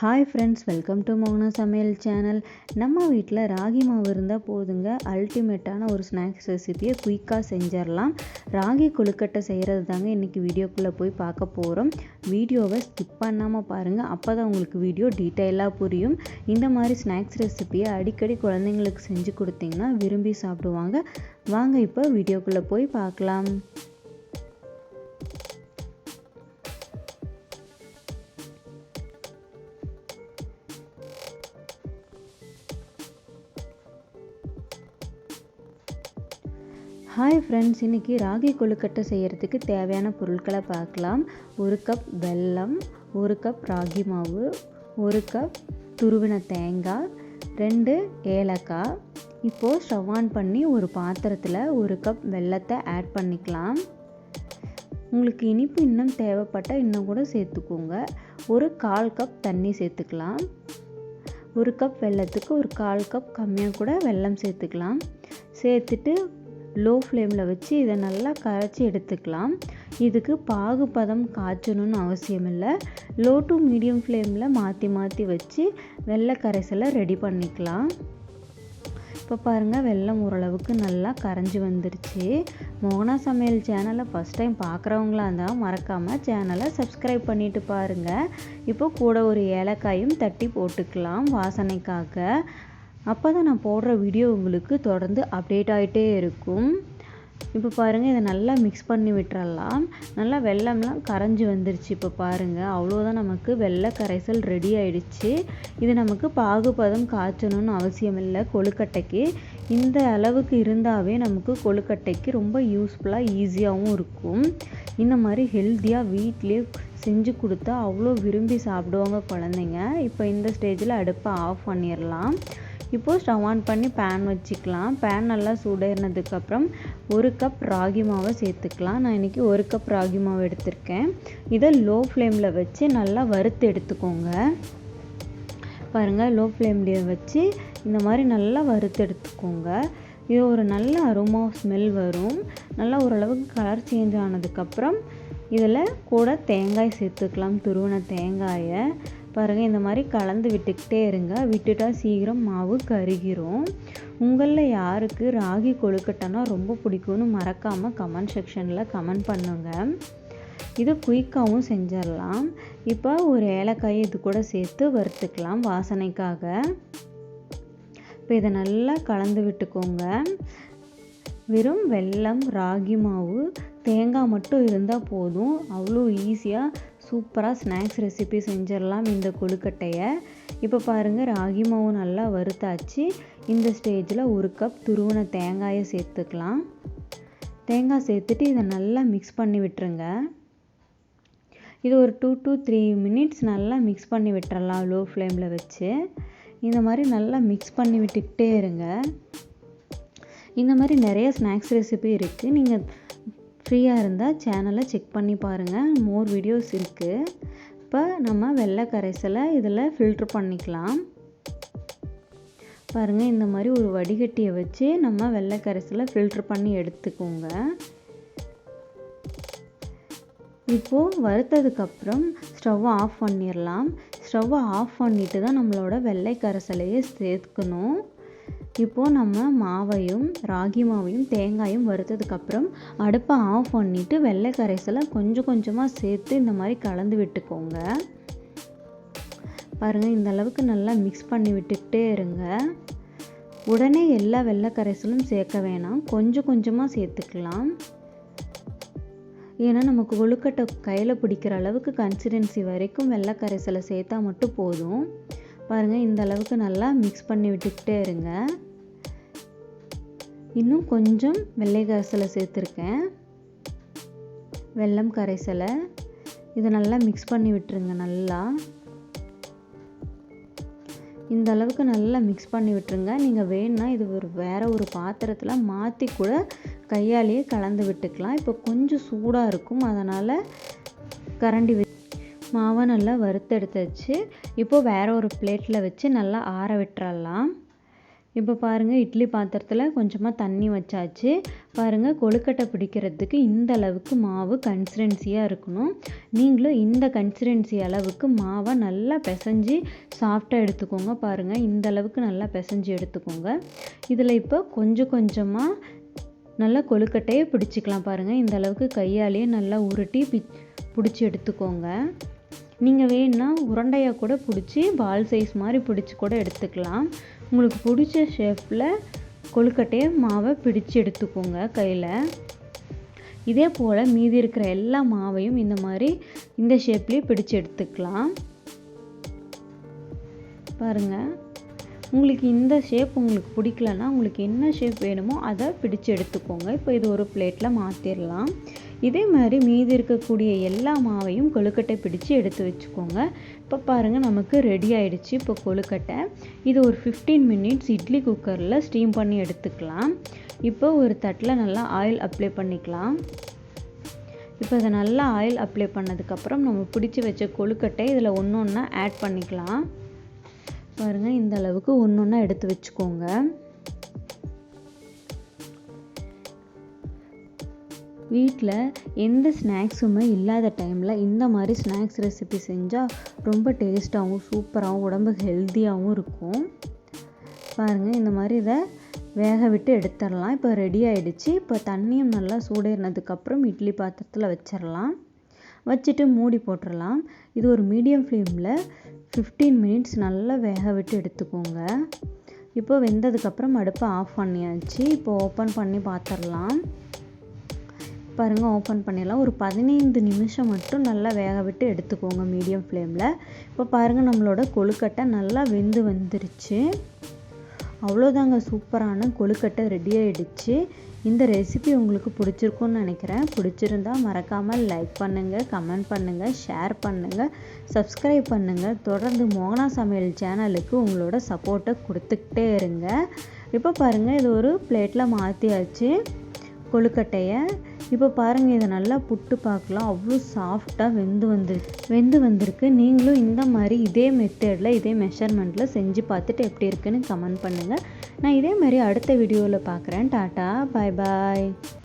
Hi friends welcome to மௌன சமையல் channel நம்ம வீட்டில் ராகி மாவு இருந்தால் போதுங்க. அல்டிமேட்டான ஒரு ஸ்நாக்ஸ் ரெசிபியை குயிக்காக செஞ்சிடலாம். ராகி கொழுக்கட்டை செய்கிறது தாங்க இன்றைக்கி வீடியோக்குள்ளே போய் பார்க்க போகிறோம் வீடியோவை ஸ்கிப் பண்ணாமல் பாருங்கள் அப்போ தான் உங்களுக்கு வீடியோ டீட்டெயிலாக புரியும். இந்த மாதிரி ஸ்நாக்ஸ் ரெசிபியை அடிக்கடி குழந்தைங்களுக்கு செஞ்சு கொடுத்தீங்கன்னா விரும்பி சாப்பிடுவாங்க. வாங்க இப்போ வீடியோக்குள்ளே போய் பார்க்கலாம். ஹாய் ஃப்ரெண்ட்ஸ் இன்றைக்கி ராகி கொழுக்கட்டை செய்கிறதுக்கு தேவையான பொருட்களை பார்க்கலாம். ஒரு கப் வெல்லம் ஒரு கப் ராகி மாவு ஒரு கப் துருவின தேங்காய் ரெண்டு ஏலக்காய். இப்போது ஸ்டவ் ஆன் பண்ணி ஒரு பாத்திரத்தில் ஒரு கப் வெல்லத்தை ஆட் பண்ணிக்கலாம். உங்களுக்கு இனிப்பு இன்னும் தேவைப்பட்டால் இன்னும் கூட சேர்த்துக்கோங்க. ஒரு கால் கப் தண்ணி சேர்த்துக்கலாம். ஒரு கப் வெல்லத்துக்கு ஒரு கால் கப் கம்மியாக கூட வெல்லம் சேர்த்துக்கலாம். சேர்த்துட்டு லோ ஃப்ளேமில் வச்சு இதை நல்லா கரைச்சி எடுத்துக்கலாம். இதுக்கு பாகுபதம் காய்ச்சணும்னு அவசியம் இல்லை லோ டு மீடியம் ஃப்ளேமில் மாற்றி மாற்றி வச்சு வெள்ளை கரைசலை ரெடி பண்ணிக்கலாம். இப்போ பாருங்கள் வெள்ளம் ஓரளவுக்கு நல்லா கரைஞ்சி வந்துருச்சு. மோகனா சமையல் சேனலை ஃபஸ்ட் டைம் பார்க்குறவங்களா இருந்தால் மறக்காமல் சேனலை சப்ஸ்கிரைப் பண்ணிவிட்டு பாருங்கள் இப்போ கூட ஒரு ஏலக்காயும் தட்டி போட்டுக்கலாம் வாசனைக்காக. அப்போ தான் நான் போடுற வீடியோ உங்களுக்கு தொடர்ந்து அப்டேட் ஆகிட்டே இருக்கும். இப்போ பாருங்கள் இதை நல்லா மிக்ஸ் பண்ணி விட்டுறலாம். நல்லா வெள்ளம்லாம் கரைஞ்சி வந்துருச்சு இப்போ பாருங்கள் அவ்வளோதான் நமக்கு வெள்ளை கரைசல் ரெடி ஆயிடுச்சு. இது நமக்கு பாகுபதம் காய்ச்சணும்னு அவசியம் இல்லை கொழுக்கட்டைக்கு. இந்த அளவுக்கு இருந்தாவே நமக்கு கொழுக்கட்டைக்கு ரொம்ப யூஸ்ஃபுல்லாக ஈஸியாகவும் இருக்கும். இந்த மாதிரி ஹெல்த்தியாக வீட்லேயே செஞ்சு கொடுத்தா அவ்வளோ விரும்பி சாப்பிடுவாங்க குழந்தைங்க. இப்போ இந்த ஸ்டேஜில் அடுப்பை ஆஃப் பண்ணிடலாம் இப்போது ஸ்டவ் ஆன் பண்ணி பேன் வச்சுக்கலாம். பேன் நல்லா சூடேறினதுக்கப்புறம் ஒரு கப் ராகி மாவை சேர்த்துக்கலாம். நான் இன்றைக்கி ஒரு கப் ராகி மாவு எடுத்திருக்கேன். இதை லோ ஃப்ளேமில் வச்சு நல்லா வறுத்து எடுத்துக்கோங்க. பாருங்கள் லோ ஃப்ளேம்லேயே வச்சு இந்த மாதிரி நல்லா வறுத்து எடுத்துக்கோங்க. இது ஒரு நல்ல அருமா ஸ்மெல் வரும். நல்லா ஓரளவுக்கு கலர் சேஞ்ச் ஆனதுக்கப்புறம் இதில் கூட தேங்காய் சேர்த்துக்கலாம். துருவின தேங்காயை. பாருங்கள் இந்த மாதிரி கலந்து விட்டுக்கிட்டே இருங்க. விட்டுட்டா சீக்கிரம் மாவு கருகிரும். உங்களில் யாருக்கு ராகி கொழுக்கட்டைனா ரொம்ப பிடிக்கும்னு மறக்காமல் கமெண்ட் செக்ஷனில் கமெண்ட் பண்ணுங்கள் இது குயிக்காகவும் செஞ்சிடலாம். இப்போ ஒரு ஏலக்காய் இது கூட சேர்த்து வறுத்துக்கலாம் வாசனைக்காக. இப்போ இதை நல்லா கலந்து விட்டுக்கோங்க. வெறும் வெல்லம் ராகி மாவு தேங்காய் மட்டும் இருந்தால் போதும். அவ்வளோ ஈஸியாக சூப்பராக ஸ்நாக்ஸ் ரெசிபி செஞ்சிடலாம் இந்த கொழுக்கட்டையை. இப்போ பாருங்கள் ராகி மாவு நல்லா வறுத்தாச்சு. இந்த ஸ்டேஜில் ஒரு கப் துருவின தேங்காயை சேர்த்துக்கலாம். தேங்காய் சேர்த்துட்டு இதை நல்லா மிக்ஸ் பண்ணி விட்டுருங்க. இது ஒரு டூ டூ த்ரீ மினிட்ஸ் நல்லா மிக்ஸ் பண்ணி விட்டுறலாம் லோ ஃப்ளேமில் வச்சு. இந்த மாதிரி நல்லா மிக்ஸ் பண்ணி விட்டுக்கிட்டே இருங்க. இந்த மாதிரி நிறைய ஸ்நாக்ஸ் ரெசிபி இருக்குது நீங்கள் ஃப்ரீயாக இருந்தால் சேனலை செக் பண்ணி பாருங்கள் மோர் வீடியோஸ் இருக்குது இப்போ நம்ம வெள்ளை கரைசலை இதில் ஃபில்ட்ரு பண்ணிக்கலாம். பாருங்கள் இந்த மாதிரி ஒரு வடிகட்டியை வச்சு நம்ம வெள்ளை கரைசலை ஃபில்ட்ரு பண்ணி எடுத்துக்கோங்க. இப்போது வறுத்ததுக்கப்புறம் ஸ்டவ்வை ஆஃப் பண்ணிடலாம் ஸ்டவ்வை ஆஃப் பண்ணிவிட்டு தான் நம்மளோட வெள்ளை கரைசலையே சேர்க்கணும். இப்போது நம்ம மாவையும் ராகி மாவையும் தேங்காயும் வறுத்ததுக்கப்புறம் அடுப்பை ஆஃப் பண்ணிவிட்டு வெள்ளை கரைசலை கொஞ்சம் கொஞ்சமாக சேர்த்து இந்த மாதிரி கலந்து விட்டுக்கோங்க. பாருங்கள் இந்த அளவுக்கு நல்லா மிக்ஸ் பண்ணி விட்டுக்கிட்டே இருங்க. உடனே எல்லா வெள்ளை கரைசலும் சேர்க்க வேணாம். கொஞ்சம் கொஞ்சமாக சேர்த்துக்கலாம். ஏன்னா நமக்கு கொழுக்கட்டை கையில் பிடிக்கிற அளவுக்கு கன்சிடென்சி வரைக்கும் வெள்ளை கரைசலை சேர்த்தா மட்டும் போதும். பாருங்கள் இந்த அளவுக்கு நல்லா மிக்ஸ் பண்ணி விட்டுக்கிட்டே இருங்க. இன்னும் கொஞ்சம் வெள்ளை கரைசலை சேர்த்துருக்கேன். வெல்லம் கரைசலை இதை நல்லா மிக்ஸ் பண்ணி விட்டுருங்க நல்லா. இந்த அளவுக்கு நல்லா மிக்ஸ் பண்ணி விட்டுருங்க. நீங்கள் வேணும்னா இது ஒரு வேறு ஒரு பாத்திரத்தில் மாற்றி கூட கையாலேயே கலந்து விட்டுக்கலாம். இப்போ கொஞ்சம் சூடாக இருக்கும். அதனால் கரண்டி மாவை நல்லா வறுத்தெடுத்தாச்சு இப்போது வேறு ஒரு பிளேட்டில் வச்சு நல்லா ஆற விட்டுறலாம். இப்போ பாருங்கள் இட்லி பாத்திரத்தில் கொஞ்சமாக தண்ணி வச்சாச்சு. பாருங்கள் கொழுக்கட்டை பிடிக்கிறதுக்கு இந்த அளவுக்கு மாவு கன்சிஸ்டன்சியாக இருக்கணும். நீங்களும் இந்த கன்சிஸ்டன்சி அளவுக்கு மாவை நல்லா பிசைஞ்சு சாஃப்டாக எடுத்துக்கோங்க. பாருங்கள் இந்த அளவுக்கு நல்லா பிசைஞ்சு எடுத்துக்கோங்க. இதில் இப்போ கொஞ்சம் கொஞ்சமாக நல்லா கொழுக்கட்டையை பிடிச்சிக்கலாம் பாருங்கள் இந்த அளவுக்கு கையாலேயே நல்லா உருட்டி பி பிடிச்சி எடுத்துக்கோங்க. நீங்கள் வேணுன்னா உருண்டையாக கூட பிடிச்சி பால் சைஸ் மாதிரி பிடிச்சி கூட எடுத்துக்கலாம். உங்களுக்கு பிடிச்ச ஷேப்பில் கொழுக்கட்டையை மாவை பிடிச்சு எடுத்துக்கோங்க கையில். இதே போல் மீதி இருக்கிற எல்லா மாவையும் இந்த மாதிரி இந்த ஷேப்லேயே பிடிச்சு எடுத்துக்கலாம். பாருங்கள் உங்களுக்கு இந்த ஷேப் உங்களுக்கு பிடிக்கலன்னா உங்களுக்கு என்ன ஷேப் வேணுமோ அதை பிடிச்சு எடுத்துக்கோங்க. இப்போ இது ஒரு பிளேட்டில் மாற்றிடலாம் இதே மாதிரி மீதி இருக்கக்கூடிய எல்லா மாவையும் கொழுக்கட்டை பிடிச்சி எடுத்து வச்சுக்கோங்க. இப்போ பாருங்கள் நமக்கு ரெடி ஆயிடுச்சு. இப்போ கொழுக்கட்டை. இது ஒரு ஃபிஃப்டீன் மினிட்ஸ் இட்லி குக்கரில் ஸ்டீம் பண்ணி எடுத்துக்கலாம். இப்போ ஒரு தட்டில் நல்லா ஆயில் அப்ளை பண்ணிக்கலாம். இப்போ இதை நல்லா ஆயில் அப்ளை பண்ணதுக்கப்புறம் நம்ம பிடிச்சி வச்ச கொழுக்கட்டை இதில் ஒன்று ஒன்றா ஆட் பண்ணிக்கலாம். பாருங்கள் இந்த அளவுக்கு ஒன்று ஒன்றா எடுத்து வச்சுக்கோங்க. வீட்டில் எந்த ஸ்நாக்ஸுமே இல்லாத டைமில் இந்த மாதிரி ஸ்நாக்ஸ் ரெசிபி செஞ்சால் ரொம்ப டேஸ்ட்டாகவும் சூப்பராகவும் உடம்புக்கு ஹெல்த்தியாகவும் இருக்கும். பாருங்கள் இந்த மாதிரி இதை வேக விட்டு எடுத்துடலாம். இப்போ ரெடி ஆகிடுச்சு இப்போ தண்ணியும் நல்லா சூடேறினதுக்கப்புறம் இட்லி பாத்திரத்தில் வச்சிடலாம். வச்சுட்டு மூடி போட்டுடலாம். இது ஒரு மீடியம் ஃப்ளேமில் ஃபிஃப்டீன் மினிட்ஸ் நல்லா வேக விட்டு எடுத்துக்கோங்க. இப்போ வெந்ததுக்கப்புறம் அடுப்பை ஆஃப் பண்ணியாச்சு. இப்போ ஓப்பன் பண்ணி பார்த்துடலாம் பாருங்கள் ஓப்பன் பண்ணிடலாம். ஒரு பதினைந்து நிமிஷம் மட்டும் நல்லா வேக விட்டு எடுத்துக்கோங்க மீடியம் ஃப்ளேமில் இப்போ பாருங்கள் நம்மளோட கொழுக்கட்டை நல்லா வெந்து வந்துருச்சு. அவ்வளோதாங்க சூப்பரான கொழுக்கட்டை ரெடி ஆகிடுச்சு இந்த ரெசிபி உங்களுக்கு பிடிச்சிருக்குன்னு நினைக்கிறேன். பிடிச்சிருந்தா மறக்காமல் லைக் பண்ணுங்கள் கமெண்ட் பண்ணுங்கள் ஷேர் பண்ணுங்கள் சப்ஸ்கிரைப் பண்ணுங்கள் தொடர்ந்து மோகனா சமையல் சேனலுக்கு உங்களோட சப்போர்ட்டை கொடுத்துக்கிட்டே இருங்க. இப்போ பாருங்கள் இது ஒரு பிளேட்டில் மாற்றியாச்சு கொழுக்கட்டையை. இப்போ பாருங்கள் இதை நல்லா புட்டு பார்க்கலாம் அவ்வளோ சாஃப்டாக வெந்து வந்துருக்கு வெந்து வந்திருக்கு. நீங்களும் இந்த மாதிரி இதே மெத்தடில் இதே மெஷர்மெண்ட்டில் செஞ்சு பார்த்துட்டு எப்படி இருக்குன்னு கமெண்ட் பண்ணுங்கள் நான் இதே மாதிரி அடுத்த வீடியோவில் பார்க்குறேன் டாட்டா பாய் பாய்